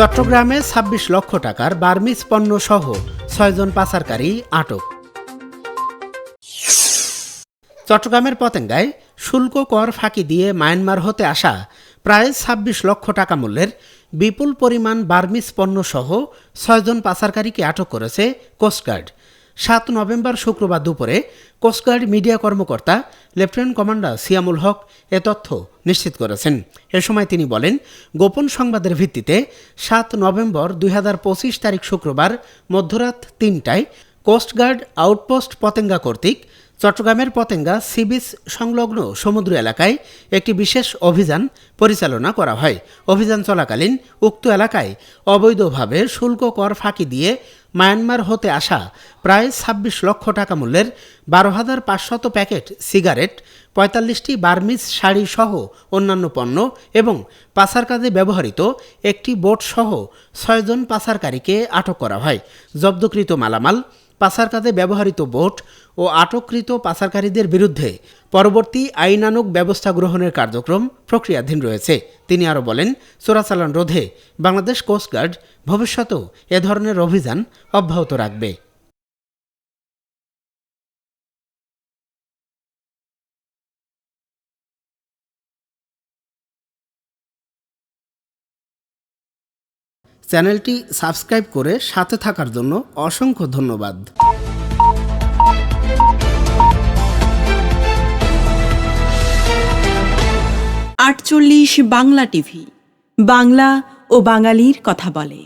চট্টগ্রামে ছাব্বিশ লক্ষ টাকার বার্মিজ পণ্য সহ ছয়জন পাচারকারী আটক। চট্টগ্রামের পতেঙ্গায় শুল্ক কর ফাঁকি দিয়ে মায়ানমার হতে আসা প্রায় ছাব্বিশ লক্ষ টাকা মূল্যের বিপুল পরিমাণ বার্মিজ পণ্য সহ ছয়জন পাচারকারীকে আটক করেছে কোস্টগার্ড। সাত নভেম্বর শুক্রবার দুপুরে কোস্টগার্ড মিডিয়া কর্মকর্তা লেফটেন্যান্ট কমান্ডার সিয়ামুল হক এ তথ্য নিশ্চিত করেছেন। এ সময় তিনি বলেন, গোপন সংবাদের ভিত্তিতে সাত নভেম্বর দুই হাজার পঁচিশ তারিখ শুক্রবার মধ্যরাত তিনটায় কোস্টগার্ড আউটপোস্ট পতেঙ্গা কর্তৃক চট্টগ্রামের পতেঙ্গা সি বিচ সংলগ্ন সমুদ্র এলাকায় একটি বিশেষ অভিযান পরিচালনা করা হয়। অভিযান চলাকালীন উক্ত এলাকায় অবৈধভাবে শুল্ক কর ফাঁকি দিয়ে মায়ানমার হতে আসা প্রায় ছাব্বিশ লক্ষ টাকা মূল্যের বারো হাজার পাঁচশত প্যাকেট সিগারেট, পঁয়তাল্লিশটি বার্মিজ শাড়ি সহ অন্যান্য পণ্য এবং পাচার কাজে ব্যবহৃত একটি বোট সহ ছয়জন পাচারকারীকে আটক করা হয়। জব্দকৃত মালামাল, পাচার কাজে ব্যবহৃত বোট ও আটককৃত পাচারকারীদের বিরুদ্ধে পরবর্তী আইনানুক ব্যবস্থা গ্রহণের কার্যক্রম প্রক্রিয়াধীন রয়েছে। তিনি আরও বলেন চোরাচালান রোধে বাংলাদেশ কোস্টগার্ড ভবিষ্যতেও এ ধরনের অভিযান অব্যাহত রাখবে। চ্যানেলটি সাবস্ক্রাইব করে সাথে থাকার জন্য অসংখ্য ধন্যবাদ। আটচল্লিশ বাংলা টিভি বাংলা ও বাঙালির কথা বলে।